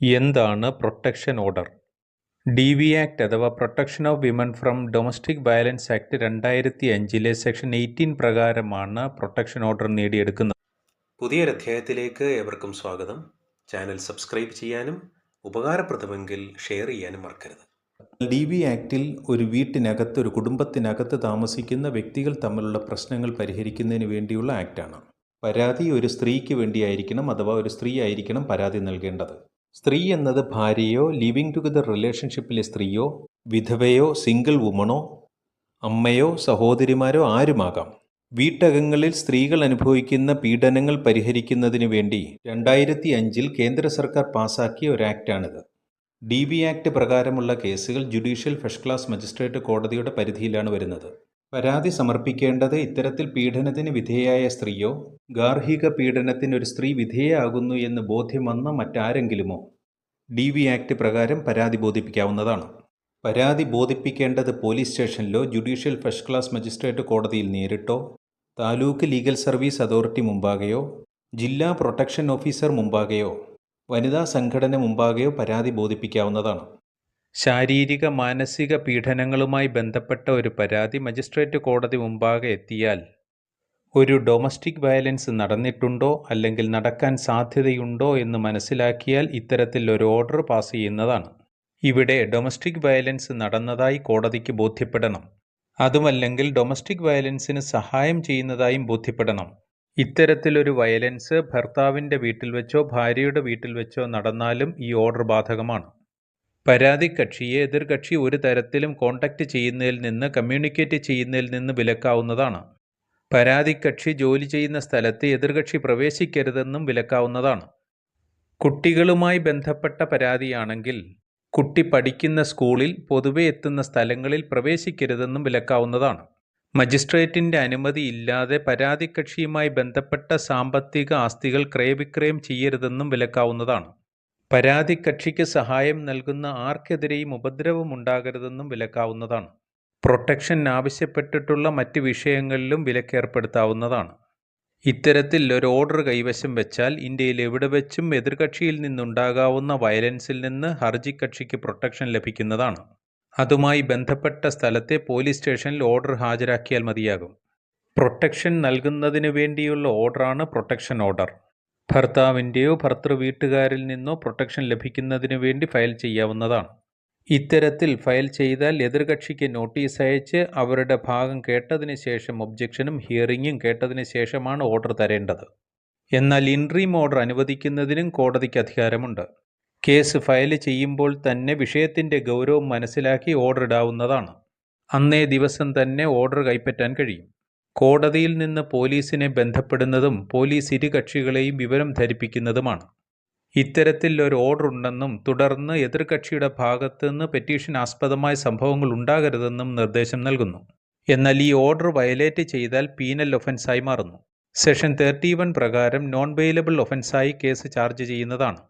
എന്താണ് protection order? D V act അഥവാ protection of women from domestic violence act രണ്ടായിരത്തി അഞ്ചിലെ സെക്ഷൻ എയ്റ്റീൻ പ്രകാരമാണ് പ്രൊട്ടക്ഷൻ ഓർഡർ നേടിയെടുക്കുന്നത്. പുതിയൊരു അധ്യായത്തിലേക്ക് ഏവർക്കും സ്വാഗതം. ചാനൽ സബ്സ്ക്രൈബ് ചെയ്യാനും ഉപകാരപ്രദമെങ്കിൽ ഷെയർ ചെയ്യാനും മറക്കരുത്. ഡി ബി ആക്റ്റിൽ ഒരു വീട്ടിനകത്ത് ഒരു കുടുംബത്തിനകത്ത് താമസിക്കുന്ന വ്യക്തികൾ തമ്മിലുള്ള പ്രശ്നങ്ങൾ പരിഹരിക്കുന്നതിന് വേണ്ടിയുള്ള ആക്റ്റാണ് പരാതി ഒരു സ്ത്രീക്ക് വേണ്ടിയായിരിക്കണം അഥവാ ഒരു സ്ത്രീ ആയിരിക്കണം പരാതി നൽകേണ്ടത്. സ്ത്രീ എന്നത് ഭാര്യയോ ലിവിങ് ടുഗദർ റിലേഷൻഷിപ്പിലെ സ്ത്രീയോ വിധവയോ സിംഗിൾ വുമണോ അമ്മയോ സഹോദരിമാരോ ആരുമാകാം? വീട്ടകങ്ങളിൽ സ്ത്രീകൾ അനുഭവിക്കുന്ന പീഡനങ്ങൾ പരിഹരിക്കുന്നതിന് വേണ്ടി രണ്ടായിരത്തി അഞ്ചിൽ കേന്ദ്ര സർക്കാർ പാസാക്കിയ ഒരു ആക്റ്റാണിത്. ഡി ബി ആക്ട് പ്രകാരമുള്ള കേസുകൾ ജുഡീഷ്യൽ ഫസ്റ്റ് ക്ലാസ് മജിസ്ട്രേറ്റ് കോടതിയുടെ പരിധിയിലാണ് വരുന്നത്. പരാതി സമർപ്പിക്കേണ്ടത് ഇത്തരത്തിൽ പീഡനത്തിന് വിധേയായ സ്ത്രീയോ ഗാർഹിക പീഡനത്തിന് ഒരു സ്ത്രീ വിധേയയാകുന്നു എന്ന് ബോധ്യം വന്ന മറ്റാരെങ്കിലുമോ? ഡി വി ആക്ട് പ്രകാരം പരാതി ബോധിപ്പിക്കാവുന്നതാണ്. പരാതി ബോധിപ്പിക്കേണ്ടത് പോലീസ് സ്റ്റേഷനിലോ ജുഡീഷ്യൽ ഫസ്റ്റ് ക്ലാസ് മജിസ്ട്രേറ്റ് കോടതിയിൽ നേരിട്ടോ താലൂക്ക് ലീഗൽ സർവീസ് അതോറിറ്റി മുമ്പാകെയോ ജില്ലാ പ്രൊട്ടക്ഷൻ ഓഫീസർ മുമ്പാകെയോ വനിതാ സംഘടന മുമ്പാകെയോ പരാതി ബോധിപ്പിക്കാവുന്നതാണ്. ശാരീരിക മാനസിക പീഡനങ്ങളുമായി ബന്ധപ്പെട്ട ഒരു പരാതി മജിസ്ട്രേറ്റ് കോടതി മുമ്പാകെ എത്തിയാൽ ഒരു ഡൊമസ്റ്റിക് വയലൻസ് നടന്നിട്ടുണ്ടോ അല്ലെങ്കിൽ നടക്കാൻ സാധ്യതയുണ്ടോ എന്ന് മനസ്സിലാക്കിയാൽ ഇത്തരത്തിൽ ഒരു ഓർഡർ പാസ് ചെയ്യുന്നതാണ്. ഇവിടെ ഡൊമസ്റ്റിക് വയലൻസ് നടന്നതായി കോടതിക്ക് ബോധ്യപ്പെടണം. അതുമല്ലെങ്കിൽ ഡൊമസ്റ്റിക് വയലൻസിന് സഹായം ചെയ്യുന്നതായും ബോധ്യപ്പെടണം. ഇത്തരത്തിലൊരു വയലൻസ് ഭർത്താവിന്റെ വീട്ടിൽ വെച്ചോ ഭാര്യയുടെ വീട്ടിൽ വെച്ചോ നടന്നാലും ഈ ഓർഡർ ബാധകമാണ്. പരാതി കക്ഷിയെ എതിർകക്ഷി ഒരു തരത്തിലും കോൺടാക്റ്റ് ചെയ്യുന്നതിൽ നിന്ന് കമ്മ്യൂണിക്കേറ്റ് ചെയ്യുന്നതിൽ നിന്ന് വിലക്കാവുന്നതാണ്. പരാതി കക്ഷി ജോലി ചെയ്യുന്ന സ്ഥലത്ത് എതിർകക്ഷി പ്രവേശിക്കരുതെന്നും വിലക്കാവുന്നതാണ്. കുട്ടികളുമായി ബന്ധപ്പെട്ട പരാതിയാണെങ്കിൽ കുട്ടി പഠിക്കുന്ന സ്കൂളിൽ പൊതുവെ എത്തുന്ന സ്ഥലങ്ങളിൽ പ്രവേശിക്കരുതെന്നും വിലക്കാവുന്നതാണ്. മജിസ്ട്രേറ്റിന്റെ അനുമതി ഇല്ലാതെ പരാതി കക്ഷിയുമായി ബന്ധപ്പെട്ട സാമ്പത്തിക ആസ്തികൾ ക്രയവിക്രയം ചെയ്യരുതെന്നും വിലക്കാവുന്നതാണ്. പരാതി കക്ഷിക്ക് സഹായം നൽകുന്ന ആർക്കെതിരെയും ഉപദ്രവമുണ്ടാകരുതെന്നും വിലക്കാവുന്നതാണ്. പ്രൊട്ടക്ഷൻ ആവശ്യപ്പെട്ടിട്ടുള്ള മറ്റ് വിഷയങ്ങളിലും വിലക്കേർപ്പെടുത്താവുന്നതാണ്. ഇത്തരത്തിൽ ഒരു ഓർഡർ കൈവശം വെച്ചാൽ ഇന്ത്യയിൽ എവിടെ വെച്ചും എതിർകക്ഷിയിൽ നിന്നുണ്ടാകാവുന്ന വയലൻസിൽ നിന്ന് ഹർജി കക്ഷിക്ക് പ്രൊട്ടക്ഷൻ ലഭിക്കുന്നതാണ്. അതുമായി ബന്ധപ്പെട്ട സ്ഥലത്തെ പോലീസ് സ്റ്റേഷനിൽ ഓർഡർ ഹാജരാക്കിയാൽ മതിയാകും. പ്രൊട്ടക്ഷൻ നൽകുന്നതിന് വേണ്ടിയുള്ള ഓർഡറാണ് പ്രൊട്ടക്ഷൻ ഓർഡർ. ഭർത്താവിന്റെയോ ഭർത്തൃ വീട്ടുകാരിൽ നിന്നോ പ്രൊട്ടക്ഷൻ ലഭിക്കുന്നതിന് വേണ്ടി ഫയൽ ചെയ്യാവുന്നതാണ്. ഇത്തരത്തിൽ ഫയൽ ചെയ്താൽ എതിർകക്ഷിക്ക് നോട്ടീസ് അയച്ച് അവരുടെ ഭാഗം കേട്ടതിന് ശേഷം ഒബ്ജക്ഷനും ഹിയറിങ്ങും കേട്ടതിന് ശേഷമാണ് ഓർഡർ തരേണ്ടത്. എന്നാൽ ഇൻട്രീം ഓർഡർ അനുവദിക്കുന്നതിനും കോടതിക്ക് അധികാരമുണ്ട്. കേസ് ഫയൽ ചെയ്യുമ്പോൾ തന്നെ വിഷയത്തിന്റെ ഗൗരവം മനസ്സിലാക്കി ഓർഡർ ഇടാവുന്നതാണ്. അന്നേ ദിവസം തന്നെ ഓർഡർ കൈപ്പറ്റാൻ കഴിയും. കോടതിയിൽ നിന്ന് പോലീസിനെ ബന്ധപ്പെടുന്നതും പോലീസ് ഇരുകക്ഷികളെയും വിവരം ധരിപ്പിക്കുന്നതുമാണ്. ഇത്തരത്തിൽ ഒരു ഓർഡർ ഉണ്ടെന്നും തുടർന്ന് എതിർകക്ഷിയുടെ ഭാഗത്തു നിന്ന് പെറ്റീഷൻ ആസ്പദമായ സംഭവങ്ങൾ ഉണ്ടാകരുതെന്നും നിർദ്ദേശം നൽകുന്നു. എന്നാൽ ഈ ഓർഡർ വയലേറ്റ് ചെയ്താൽ പീനൽ ഒഫൻസായി മാറുന്നു. സെഷൻ തേർട്ടി വൺ പ്രകാരം നോൺ ബെയിലബിൾ ഒഫൻസായി കേസ് ചാർജ് ചെയ്യുന്നതാണ്.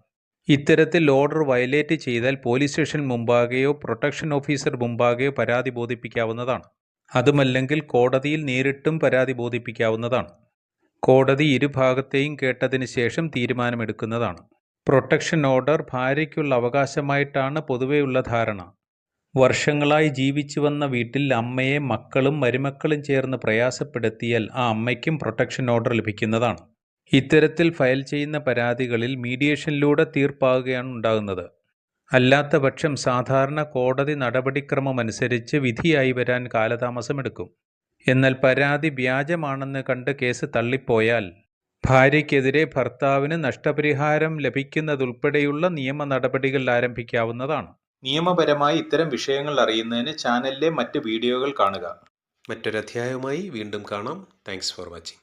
ഇത്തരത്തിൽ ഓർഡർ വയലേറ്റ് ചെയ്താൽ പോലീസ് സ്റ്റേഷൻ മുമ്പാകെയോ പ്രൊട്ടക്ഷൻ ഓഫീസർ മുമ്പാകെയോ പരാതി ബോധിപ്പിക്കാവുന്നതാണ്. അതുമല്ലെങ്കിൽ കോടതിയിൽ നേരിട്ടും പരാതി ബോധിപ്പിക്കാവുന്നതാണ്. കോടതി ഇരുഭാഗത്തെയും കേട്ടതിന് ശേഷം തീരുമാനമെടുക്കുന്നതാണ്. പ്രൊട്ടക്ഷൻ ഓർഡർ ഭാര്യയ്ക്കുള്ള അവകാശമായിട്ടാണ് പൊതുവെയുള്ള ധാരണ. വർഷങ്ങളായി ജീവിച്ചു വന്ന വീട്ടിൽ അമ്മയെ മക്കളും മരുമക്കളും ചേർന്ന് പ്രയാസപ്പെടുത്തിയാൽ ആ അമ്മയ്ക്കും പ്രൊട്ടക്ഷൻ ഓർഡർ ലഭിക്കുന്നതാണ്. ഇത്തരത്തിൽ ഫയൽ ചെയ്യുന്ന പരാതികളിൽ മീഡിയേഷനിലൂടെ തീർപ്പാകുകയാണ് ഉണ്ടാകുന്നത്. അല്ലാത്തപക്ഷം സാധാരണ കോടതി നടപടിക്രമമനുസരിച്ച് വിധിയായി വരാൻ കാലതാമസമെടുക്കും. എന്നാൽ പരാതി വ്യാജമാണെന്ന് കണ്ട് കേസ് തള്ളിപ്പോയാൽ ഭാര്യയ്ക്കെതിരെ ഭർത്താവിന് നഷ്ടപരിഹാരം ലഭിക്കുന്നതുൾപ്പെടെയുള്ള നിയമ നടപടികൾ ആരംഭിക്കാവുന്നതാണ്. നിയമപരമായി ഇത്തരം വിഷയങ്ങൾ അറിയുന്നതിന് ചാനലിലെ മറ്റ് വീഡിയോകൾ കാണുക. മറ്റൊരധ്യായവുമായി വീണ്ടും കാണാം. Thanks for watching.